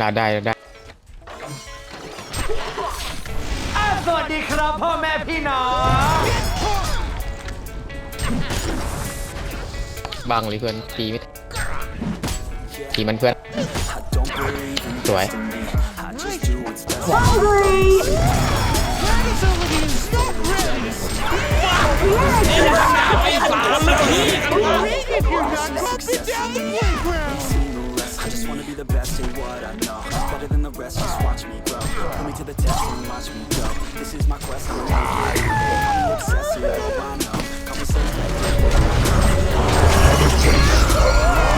น่าได้ได้ อะสวัสดีครับพ่อแม่พี่น้อง บังเลยเพื่อนตีไม่ตีมันเพื่อน สวย I just wanna be the best at what I know. Better than the rest, just watch me grow. Put me to the test and watch me go. This is my quest, I'm the obsessive, oh I know. Call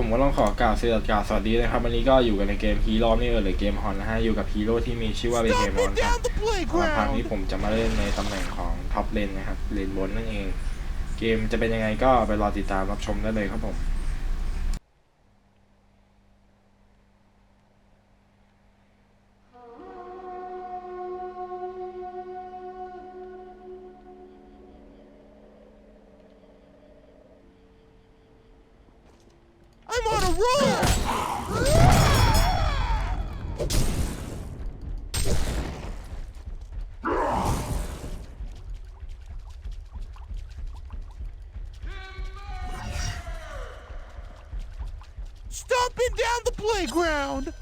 ผมก็ต้องขอกล่าวเสียดกล่าวสวัสดีนะครับ วันนี้ก็อยู่กันในเกมฮีโร่นี่เออหรือเกมฮอนนะฮะ อยู่กับฮีโร่ที่มีชื่อว่าเบเฮมอนครับมาครั้งนี้ผมจะมาเล่นในตำแหน่งของท็อปเลนนะครับ เลนบนนั่นเอง เกมจะเป็นยังไงก็ไปรอติดตามรับชมได้เลยครับผม Stomping down the playground!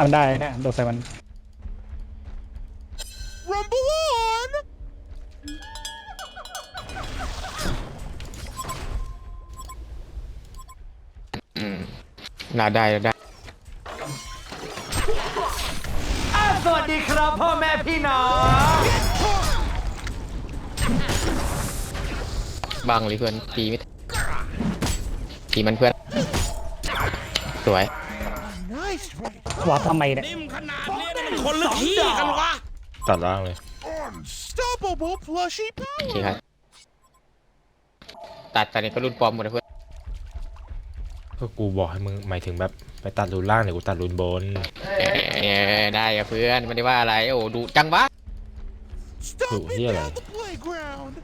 ามได้เนี่ยโดนใส่มัน Rumble on! อืมน่าได้ได้อะสวัสดีครับพ่อแม่พี่น้อง บังเลยเพื่อนตีไม่ตีมันเพื่อน สวย Nice right. วัดทำไมเนี่ยคนละที่กันวะ ตัดล่างเลย Unstoppable plushy โอเค power! ครับ ตัดตอนนี้ก็รุ่นปลอมหมดเลยเพื่อนก็กูบอกให้มึงหมายถึงแบบไปตัดรูนล่างเดี๋ยวกูตัดรูนบน เออได้อะเพื่อนไม่ได้ว่าอะไร โอ้ดูจังวะ Stomping here, down lad. the playground!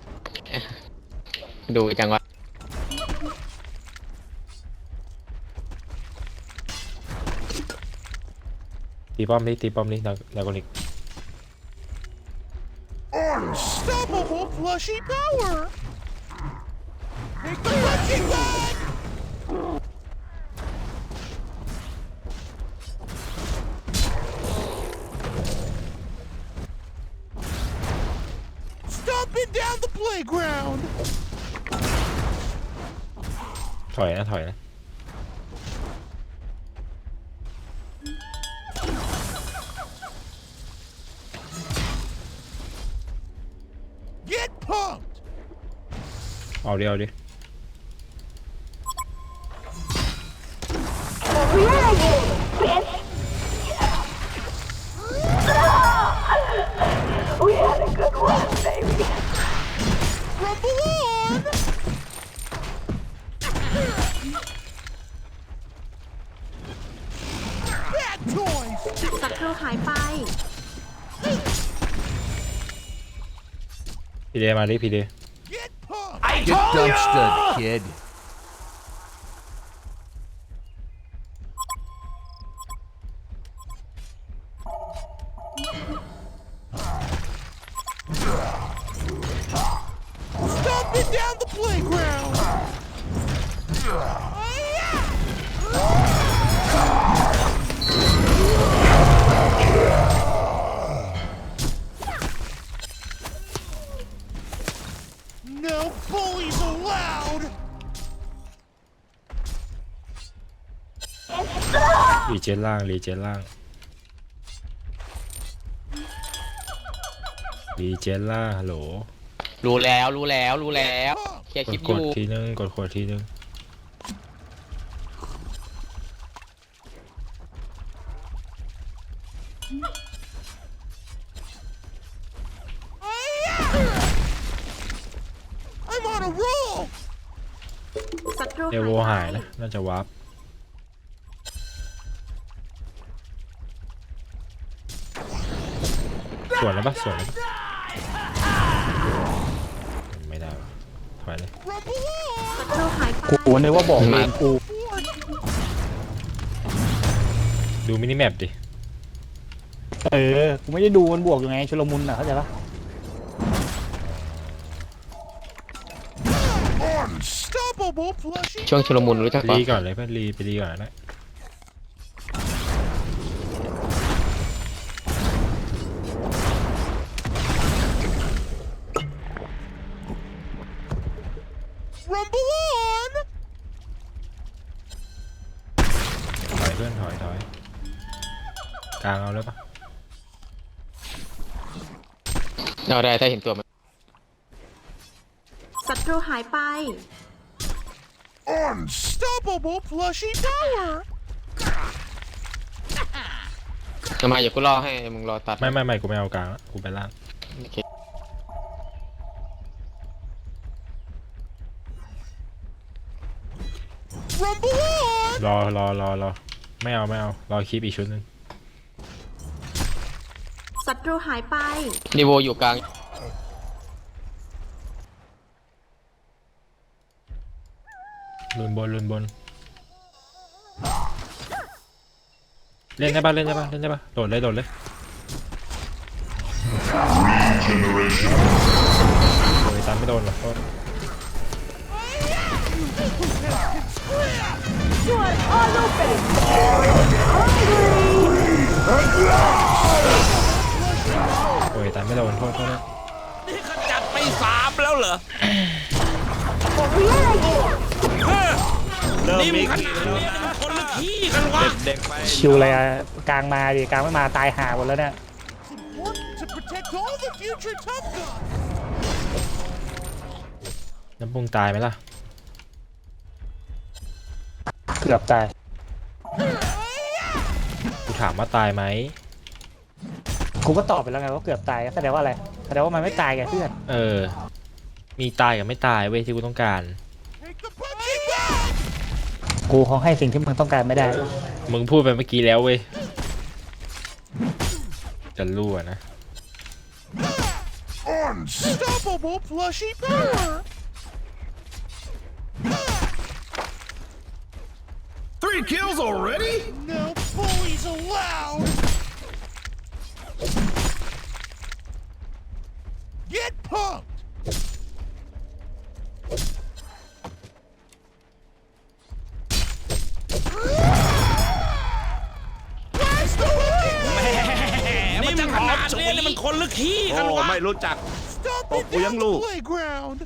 ดูจังวะ ตีป้อมดิตีป้อมดิดาดากอนิก Unstoppable plushy power! Take the punching bag! Stomping down the playground! ถอยนะถอยนะ เอาดิเอาดิ Rumble on! Bad toys! ศัตรูหายไป พีเดมาดิพีเด Get dumpstered, kid. เจนล่างรีเจนล่างรีเจนล่างฮัลโหลรู้แล้วรู้แล้วรู้แล้วเคลียร์กคลิดปอกดยู่ทีนึงกดกดทีนึง I'm on a roll. ศัตรูเอโวหาหายยไปนะน่าจะวาร์ป ส่วนแล้วปะส่วนแล้วปะไม่ได้วะถอยเลย Rumble on. ศัตรูหายไปกูนึกว่าบอกเลนกูดูมินิแมปดิเออกูไม่ได้ดูมันบวกยังไงชุลมุนอะเข้าใจปะ Unstoppable plushie. ช่วงชุลมุนรู้จักปะรีก่อนเลยเพื่อนรีไปรีก่อนนะ Rumble on. ถอยเพื่อนถอยถอยกลางเอาแล้วปะเอาได้ถ้าเห็นตัวมันศัตรูหายไป Unstoppable plushie tower. จะมาอย่ากูรอให้มึงรอตัดไม่ไม่ไม่กูไม่เอากลางละกูไปล่างโอเค Rumble on. รอรอรอรอไม่เอาไม่เอา รอคลิปอีกชุดหนึงศัตรูหายไปดีโวอยู่กลาง ลุนบนลุนบน เล่นได้ปะเล่นได้ปะเล่นได้ปะโดดเลยโดดเลยโอ้ยตามไม่โดนหรอกโทษ โอ้ยตามไม่โดนโทษโทษนะนี่ขจัดไปสามแล้วเหรอเริ่มนี่มีมันขนาดนี้มันคนละขี้กันวะเด็กๆไปชิวอะไรอะกลางมาดิกลางไม่มาตายหาหมดแล้วเนี่ย Important to protect all the future tough guns. น้ำปรุงตายไหมล่ะเกือบตาย กูถามว่าตายไหมกูก็ตอบไปแล้วไงว่าเกือบตายแสดงว่าอะไรแสดงว่ามันไม่ตายไงเพื่อนเออ มีตายกับไม่ตายเว้ยที่กูต้องการ Take the punching bag. กูคงให้สิ่งที่มึงต้องการไม่ได้ มึงพูดไปเมื่อกี้แล้วเว้ยจะรู้อะนะ Unstoppable plushie power. Three kills already? No bullies allowed. Get punked. Blast the wind! นี่มันขนาดนี้นี่มันคนละขี้กันวะไม่รู้จัก Stop Oh, it down kuyang the lu. playground.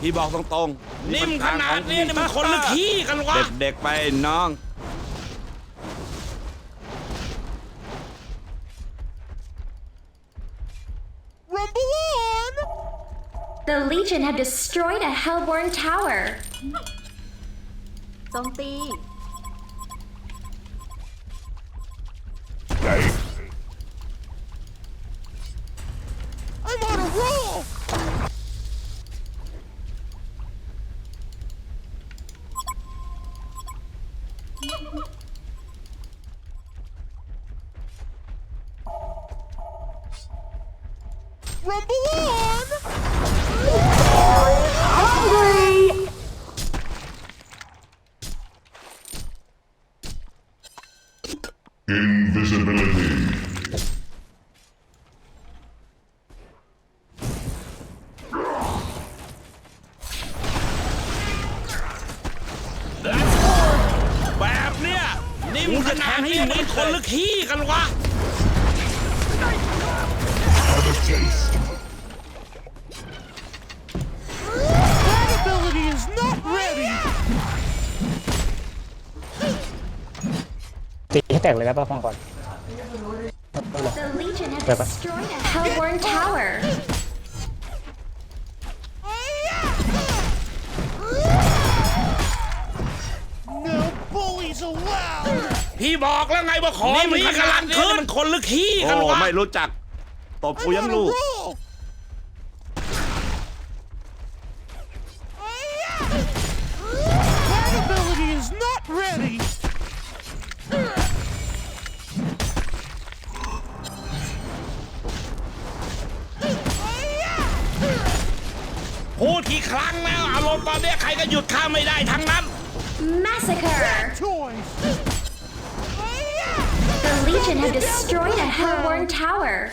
พี่บอกตรงๆนี่มันทขงนาขอดงนี้นี่มันคนละขี้กันวะ เด็กๆไปน้อง Rumble on. The Legion have destroyed a Hellborn tower. โจมตี I'm on a roll. Rumble กเลยได้ป่ะฟังก่อน The Legion have Peppa. destroyed a Hellborn tower. No bullies allowed. พี่บอกแล้วไงว่าของมีกำลังขึ้นมันคนหรือขี้กันวะไม่รู้จักตบกู I'm ยัง on กี่ครั้งแล้วอารมณ์ตอนเนี้ยใครก็หยุดข้าไม่ได้ทั้งนั้น Massacre! Toys. The Legion have destroyed a Hellborn tower.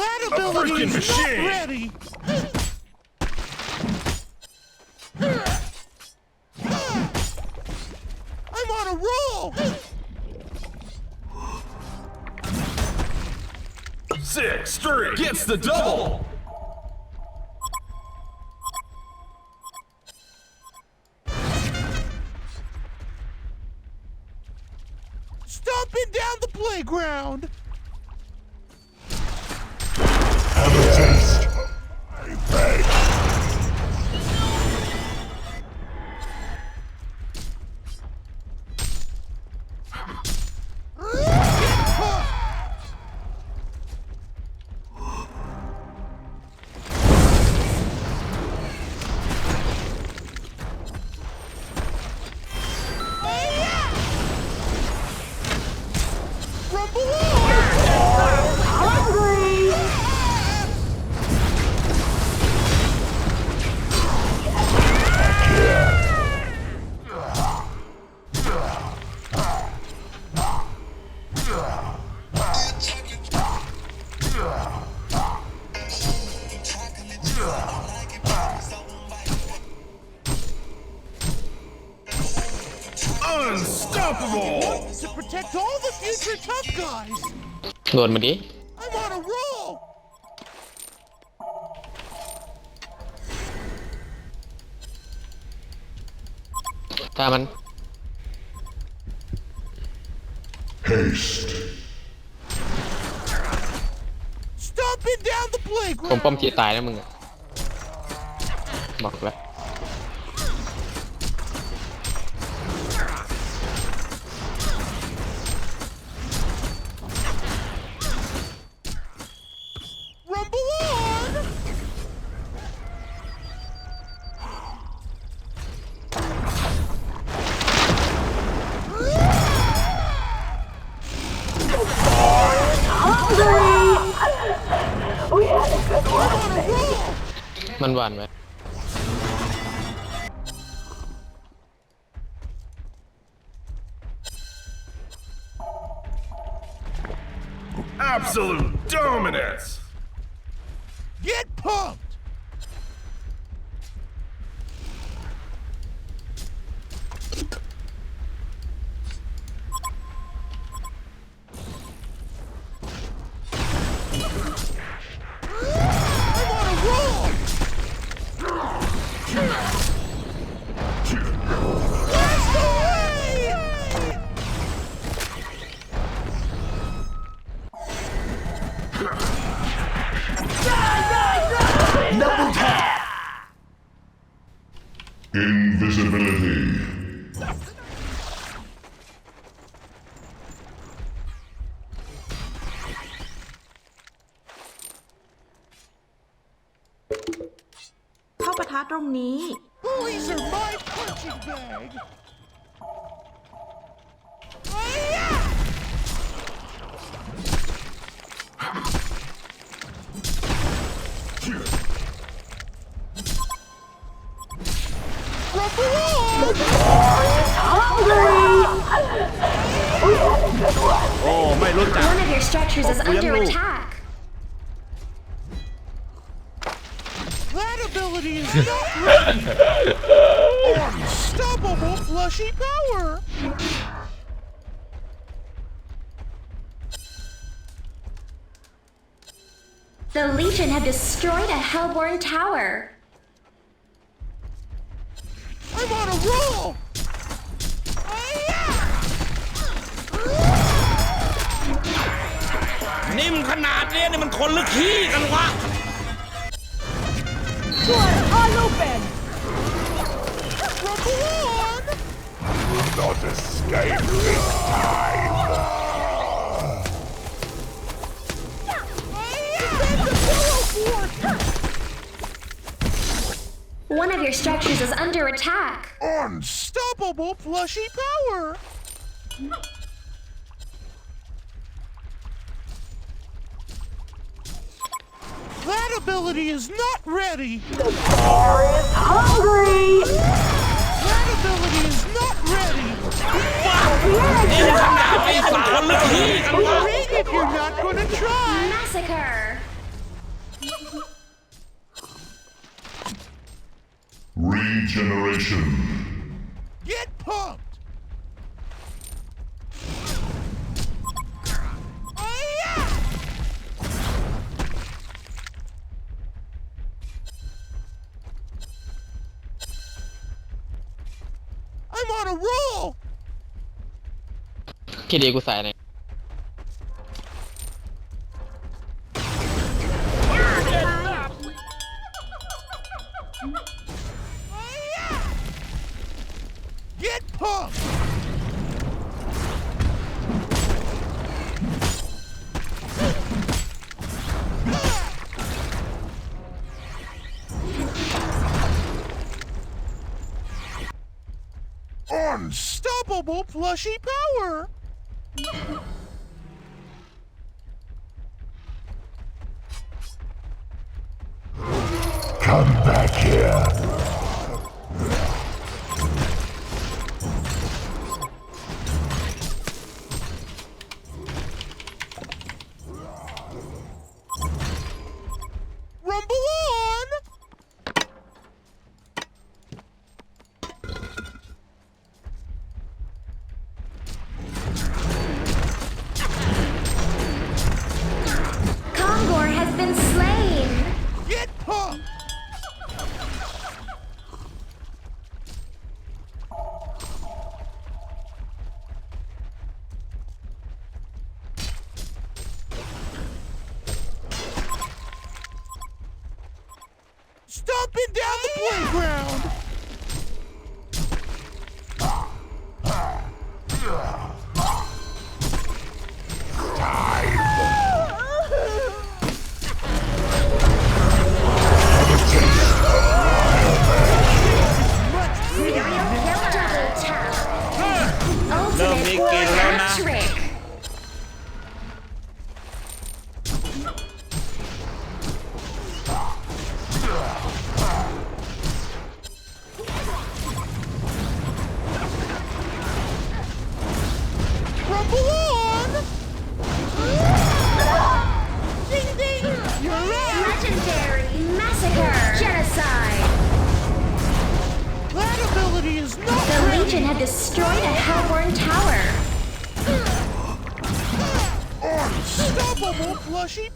That ability is not ready. Gets the double. Stomping down the playground. Protect all the future tough guys. โดนมาดิ I'm on a roll. ถ้ามัน Stomping down the ผมป้อม playground. ทีตายแล้วมึงอะบอกแล้ว มันหวานไหม รงนี้ Bullies are my punching bag! Hi-ya! Rumble on! โอ้ไม่รู้จัก One of your structures is Oh, kuya under mo. attack. ability is not ready! Unstoppable plushy power. The Legion have destroyed a Hellborn tower. I'm on a roll. Hi-ya! นิ่มขนาดเนี้ยนี่มันคนหรือขี้กันวะ Rumble on. Not escape this time. Defend the pillow fort. One of your structures is under attack. Unstoppable plushy power. That ability is not ready. The bear is hungry. That ability is not ready. นิ่มขนาดนี้มันคนหรือขี้กันวะ Great if you're not gonna try. Massacre. Regeneration. ที่ดีกูใส่ใน Get pumped. Unstoppable plushy power. Rumble on. Playground.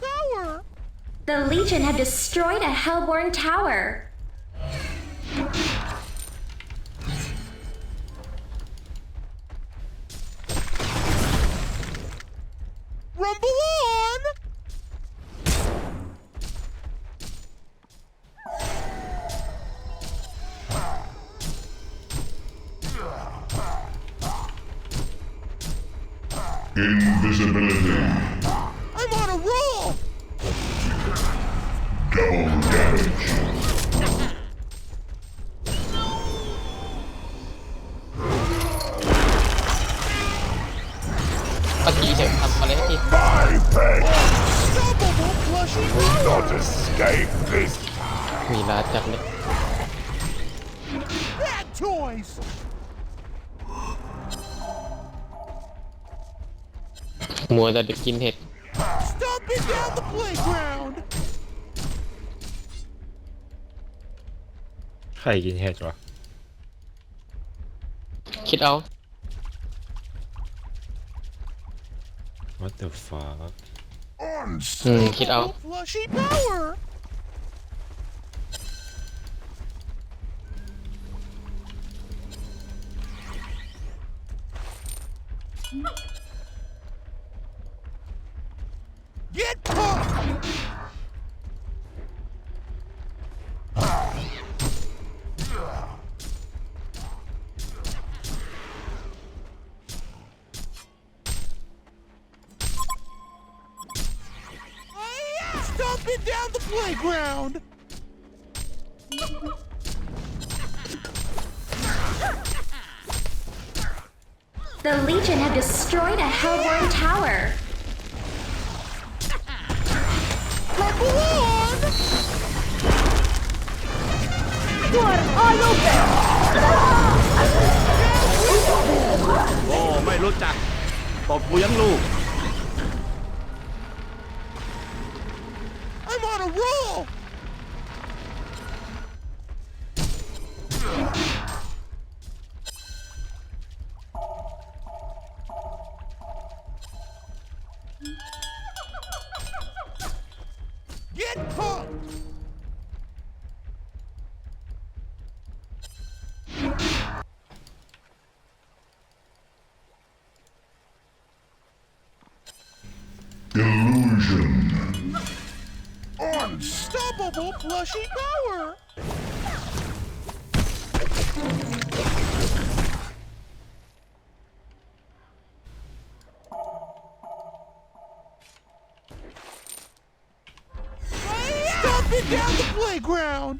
Plushy power. The Legion have destroyed a Hellborn tower. Rumble on. Invisibility. I'm on a roll. Double damage. เมื่อกี้เฉยทำอะไรให้ที My pet. Unstoppable plushy power. Not escape this มีลาจับเลย Bad toys. มัวแต่กินเห็ด Stomping down the playground. ใครกินเห็ดวะ คิดเอา what the fuck อืม คิดเ Get pumped! Stomp it down the playground! The Legion have destroyed a Hellborn on a roll! Plushy power! Stop it down the playground!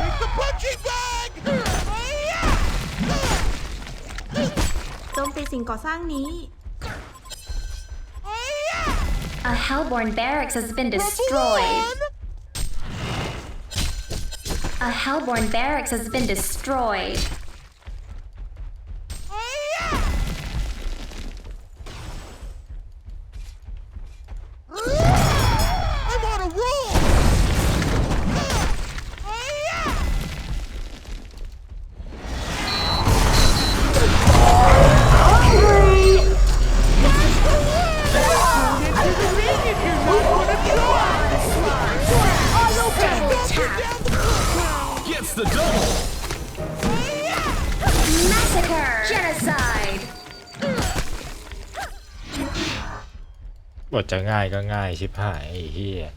Take the punching bag! โจมตีสิ่งก่อสร้างนี้ A Hellborn barracks has been destroyed. A Hellborn barracks has been destroyed. Genocide! บทจะง่ายก็ง่ายชิบหายไอ้เหี้ย